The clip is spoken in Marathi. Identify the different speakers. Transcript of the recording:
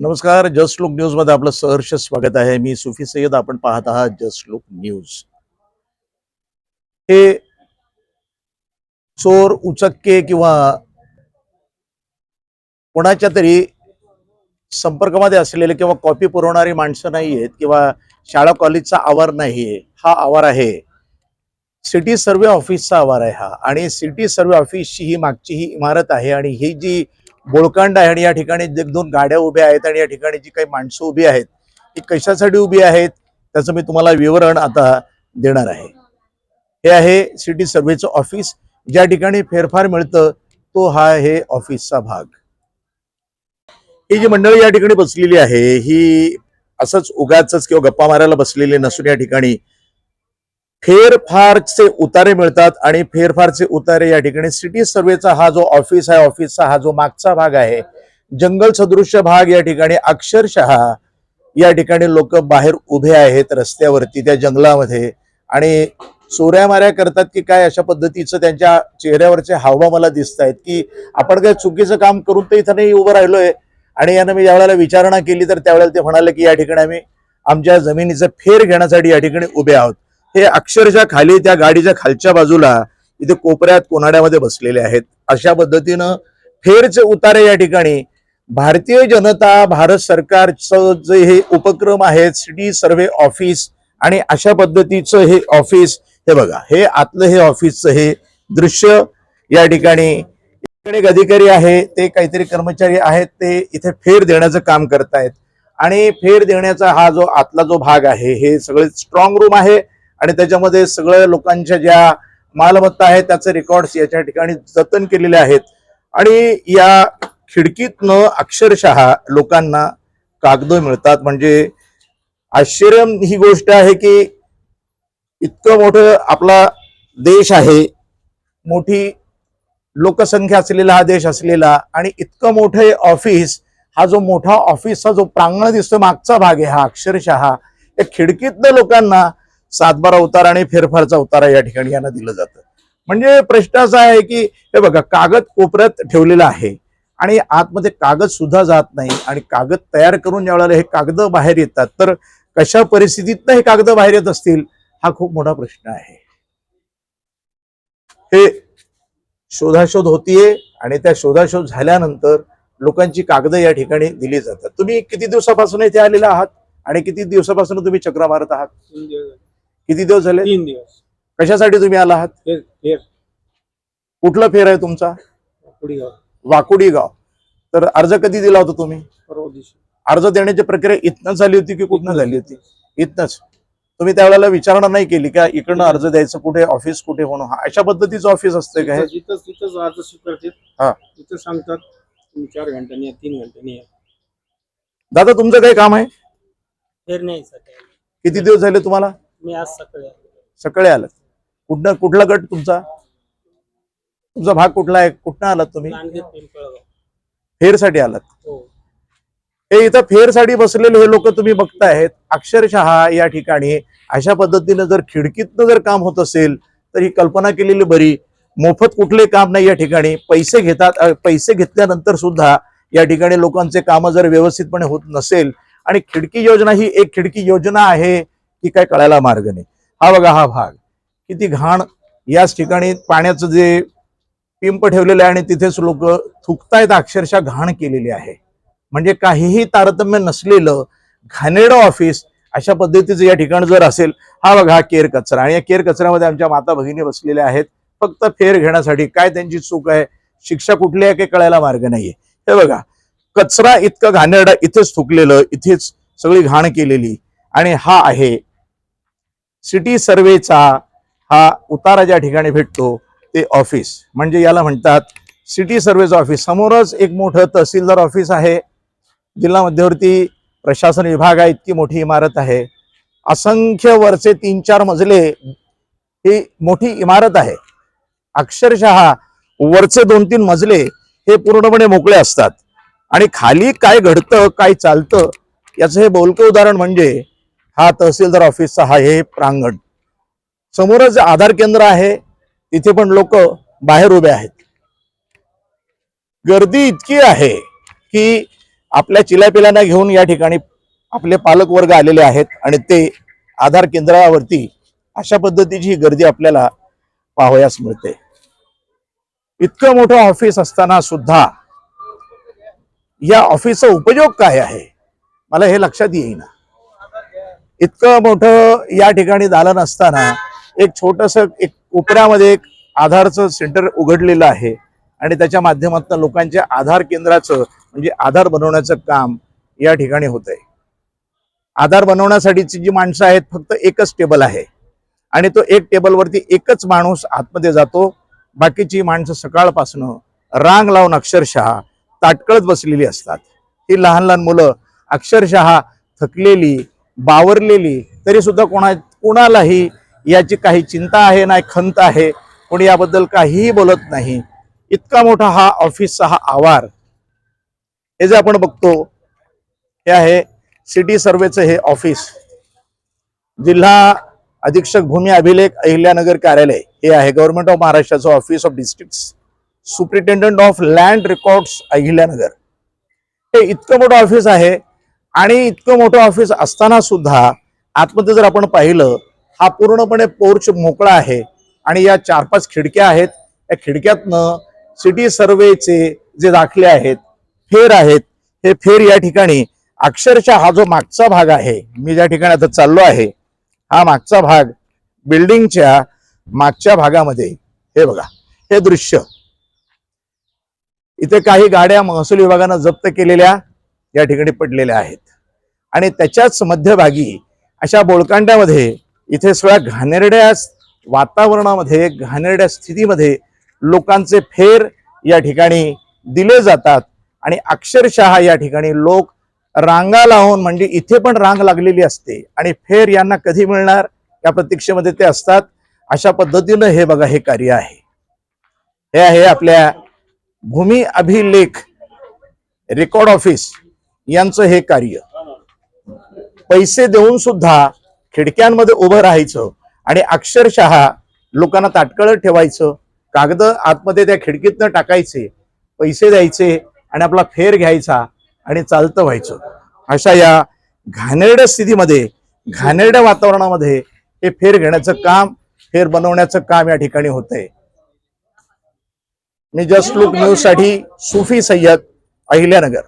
Speaker 1: नमस्कार जस्ट लुक न्यूजमध्ये आपलं सहर्ष स्वागत आहे. मी सुफी सय्यद आपण पाहत आहात जस्ट लुक न्यूज. हे चोर उचक्के किंवा कोणाच्या तरी संपर्कामध्ये असलेले किंवा कॉपी पुरवणारी माणसं नाही आहेत किंवा शाळा कॉलेजचा आवार नाही हा आवार आहे. सिटी सर्वे ऑफिसचा आवार आहे हा. आणि सिटी सर्वे ऑफिसची ही मागची ही इमारत आहे आणि ही जी बोळकांड आहे आणि या ठिकाणी जे दोन गाड्या उभ्या आहेत आणि या ठिकाणी जी काही माणसं उभी आहेत ती कशासाठी उभी आहेत त्याचं मी तुम्हाला विवरण आता देणार आहे. हे आहे सिटी सर्व्हेचं ऑफिस. ज्या ठिकाणी फेरफार मिळतं तो हा हे ऑफिसचा भाग. ही जी मंडळी या ठिकाणी बसलेली आहे ही असंच उगाच किंवा गप्पा मारायला बसलेली नसून या ठिकाणी फेरफारचे उतारे मिळतात आणि फेरफारचे उतारे या ठिकाणी सिटी सर्वेचा हा जो ऑफिस आहे ऑफिसचा हा जो मागचा भाग आहे जंगल सदृश्य भाग या ठिकाणी अक्षरशः या ठिकाणी लोक बाहेर उभे आहेत रस्त्यावरती त्या जंगलामध्ये. आणि चोऱ्या माऱ्या करतात की काय अशा पद्धतीचं त्यांच्या चेहऱ्यावरचे हावभाव मला दिसत आहेत की आपण काय चुकीचं काम करून ते इथं नाही उभं राहिलोय. आणि यानं मी ज्यावेळेला विचारणा केली तर त्यावेळेला ते म्हणाले की या ठिकाणी आम्ही आमच्या जमिनीचं फेर घेण्यासाठी या ठिकाणी उभे आहोत. हे अक्षरशः खाली त्या गाडीच्या खालच्या बाजूला इथे कोपऱ्यात कोनाड्यामध्ये बसलेले आहेत. अशा पद्धतीनं फेरचे उतारे या ठिकाणी भारतीय जनता भारत सरकारचं जे हे उपक्रम आहेत सिटी सर्वे ऑफिस आणि अशा पद्धतीचं हे ऑफिस हे बघा हे आतलं हे ऑफिसचं हे दृश्य या ठिकाणी इकडे एक अधिकारी आहे ते काहीतरी कर्मचारी आहेत ते इथे फेर देण्याचं काम करतायत. आणि फेर देण्याचा हा जो आतला जो भाग आहे हे सगळे स्ट्रॉंग रूम आहे. आणि त्याच्यामध्ये सगळ्या लोकांच्या ज्या मालमत्ता आहेत त्याचे रेकॉर्ड्स याच्या ठिकाणी जतन केलेले आहेत. आणि या खिडकीतनं अक्षरशः लोकांना कागद मिळतात. म्हणजे आश्चर्य ही गोष्ट आहे की इतकं मोठं आपला देश आहे मोठी लोकसंख्या असलेला हा देश असलेला आणि इतकं मोठं ऑफिस हा जो मोठा ऑफिसचा जो प्रांगण दिसतो मागचा भाग आहे हा अक्षरशः. या खिडकीतनं लोकांना सातबारा उतारा आणि फेरफारचा उतारा या ठिकाणी यांना दिलं जातं. म्हणजे प्रश्न असा आहे की हे बघा कागद कोपऱ्यात ठेवलेला आहे आणि आतमध्ये कागद सुद्धा जात नाही आणि कागद तयार करून ज्या वेळेला हे कागद बाहेर येतात तर कशा परिस्थितीत हे कागद बाहेर येत असतील हा खूप मोठा प्रश्न आहे. हे शोधाशोध होतीये आणि त्या शोधाशोध झाल्यानंतर लोकांची कागद या ठिकाणी दिली जातात. तुम्ही किती दिवसापासून इथे आलेला आहात आणि किती दिवसापासून तुम्ही चक्र मारत आहात
Speaker 2: म्हणजे
Speaker 1: किती दिवस झाले?
Speaker 2: तीन दिवस.
Speaker 1: कशासाठी तुम्ही आला आहात?
Speaker 2: फेर फेर
Speaker 1: कुठला फेर आहे तुमचा?
Speaker 2: गाव
Speaker 1: वाकुडी गाव तर अर्ज कधी दिला होता तुम्ही?
Speaker 2: परवा दिवशी.
Speaker 1: अर्ज देण्याची प्रक्रिया इथनं झाली होती की कुठनं झाली होती? इथनच. तुम्ही त्यावेळेला विचारणा नाही केली का इकडनं अर्ज द्यायचं कुठे ऑफिस कुठे होणं? हा अशा पद्धतीचं ऑफिस असतं का?
Speaker 2: तिथं- तिथंच तिथंच अर्ज स्वीकारतात
Speaker 1: हा.
Speaker 2: तिथं सांगतात तुम्ही चार घंट्यानी या तीन घंट्यानी या
Speaker 1: दादा तुमचं काय काम आहे?
Speaker 3: फेर नाही सकाळी
Speaker 1: किती दिवस झाले तुम्हाला?
Speaker 3: मी आज सकाळी आलो.
Speaker 1: सकाळी आलात. कुठनं कुठला गट तुमचा? तुमचा भाग कुठला आहे? कुठनं आलात तुम्ही?
Speaker 3: पिंपळगाव
Speaker 1: फेरसाठी आलात.
Speaker 3: हो.
Speaker 1: हे इथं फेरसाठी बसलेले हे लोक तुम्ही बघतायत. अक्षरशः या ठिकाणी अशा पद्धतीनं जर खिडकीतनं जर काम होत असेल तर ही कल्पना केलेली बरी. मोफत कुठले काम नाही या ठिकाणी. पैसे घेतात अ, पैसे घेतल्यानंतर सुद्धा या ठिकाणी लोकांचे कामं जर व्यवस्थितपणे होत नसेल आणि खिडकी योजना ही एक खिडकी योजना आहे की काय कळायला मार्ग नाही. हा बघा हा भाग. किती घाण याच ठिकाणी पाण्याचं जे पिंप ठेवलेलं आहे आणि तिथेच लोक थुकतायत अक्षरशः घाण केलेली आहे. म्हणजे काहीही तारतम्य नसलेलं घाणेरडं ऑफिस अशा पद्धतीचं या ठिकाण जर असेल हा बघा हा केर कचरा. आणि या केर कचऱ्यामध्ये आमच्या माता भगिनी बसलेल्या आहेत. फक्त फेर घेण्यासाठी काय त्यांची चूक आहे शिक्षा कुठली आहे काही कळायला मार्ग नाहीये. हे बघा कचरा इतकं घाणेरडा इथेच थुकलेलं इथेच सगळी घाण केलेली. आणि हा आहे सिटी सर्वेचा हा उतारा ज्या ठिकाणी भेटतो ते ऑफिस. म्हणजे याला म्हणतात सिटी सर्वेचं ऑफिस. समोरच एक मोठं तहसीलदार ऑफिस आहे. जिल्हा मध्यवर्ती प्रशासन विभाग आहे इतकी मोठी इमारत आहे. असंख्य वरचे तीन चार मजले ही मोठी इमारत आहे. अक्षरशः वरचे दोन तीन मजले हे पूर्णपणे मोकळे असतात. आणि खाली काय घडतं काय चालतं याचं हे बोलकं उदाहरण म्हणजे हा तहसीलदार ऑफिसचा हा हे प्रांगण. समोरच आधार केंद्र आहे तिथे पण लोक बाहेर उभे आहेत. गर्दी इतकी आहे की आपल्या चिलापिलांना घेऊन या ठिकाणी आपले पालक वर्ग आलेले आहेत आणि ते आधार केंद्रावरती अशा पद्धतीची गर्दी आपल्याला पाहावयास मिळते. इतकं मोठं ऑफिस असताना सुद्धा या ऑफिसचा उपयोग काय आहे? मला हे लक्षात येईना. इतकं मोठं या ठिकाणी दालन असताना एक छोटस एक कोपऱ्यामध्ये एक आधारचं सेंटर उघडलेलं आहे. आणि त्याच्या माध्यमातून लोकांच्या आधार केंद्राचं म्हणजे आधार बनवण्याचं काम या ठिकाणी होत आहे आधार बनवण्यासाठीची जी माणसं आहेत फक्त एकच टेबल आहे. आणि तो एक टेबलवरती एकच माणूस आतमध्ये जातो. बाकीची माणसं सकाळपासनं रांग लावून अक्षरशः ताटकळत बसलेली असतात. ही लहान लहान मुलं अक्षरशः थकलेली बावरलेली तरी सुद्धा कोणा कोणालाही याची काही चिंता आहे नाही खंत आहे कोणी याबद्दल काहीही बोलत नाही. इतका मोठा हा ऑफिसचा हा आवार. हे जे आपण बघतो हे आहे सिटी सर्वेचं हे ऑफिस जिल्हा अधीक्षक भूमी अभिलेख अहिल्यानगर कार्यालय. हे आहे गव्हर्नमेंट ऑफ महाराष्ट्राचं office of district superintendent of land records Ahilyanagar. हे इतकं मोठं ऑफिस आहे आणि इतकं मोठं ऑफिस असताना सुद्धा आतमध्ये जर आपण पाहिलं हा पूर्णपणे पोर्च मोकळा आहे. आणि या चार पाच खिडक्या आहेत. या खिडक्यातनं सिटी सर्वेचे जे दाखले आहेत फेर आहेत हे फेर या ठिकाणी अक्षरशः हा जो मागचा भाग आहे मी ज्या ठिकाणी आता चाललो आहे हा मागचा भाग बिल्डिंगच्या मागच्या भागामध्ये. हे बघा हे दृश्य. इथे काही गाड्या महसूल विभागानं जप्त केलेल्या या ठिकाणी पडलेल्या आहेत. आणि त्याच्याच मध्यभागी अशा बोळकांड्यामध्ये इथे सगळ्या घाणेरड्या वातावरणामध्ये घाणेरड्या स्थितीमध्ये लोकांचे फेर या ठिकाणी दिले जातात. आणि अक्षरशः या ठिकाणी लोक रांगा लावून म्हणजे इथे पण रांग लागलेली असते आणि फेर यांना कधी मिळणार या प्रतीक्षेमध्ये ते असतात. अशा पद्धतीनं हे बघा हे कार्य आहे. हे आहे आपल्या भूमी अभिलेख रेकॉर्ड ऑफिस. यांचं हे कार्य. पैसे देऊन सुद्धा खिडक्यांमध्ये उभं राहायचं आणि अक्षरशः लोकांना ताटकळत ठेवायचं. कागद आतमध्ये त्या खिडकीतनं टाकायचे पैसे द्यायचे आणि आपला फेर घ्यायचा आणि चालतं व्हायचं. अशा या घाणेरड्या स्थितीमध्ये घाणेरड्या वातावरणामध्ये हे फेर घेण्याचं काम फेर बनवण्याचं काम या ठिकाणी होतंय. मी जस्ट लुक न्यूजसाठी सुफी सय्यद अहिल्यानगर.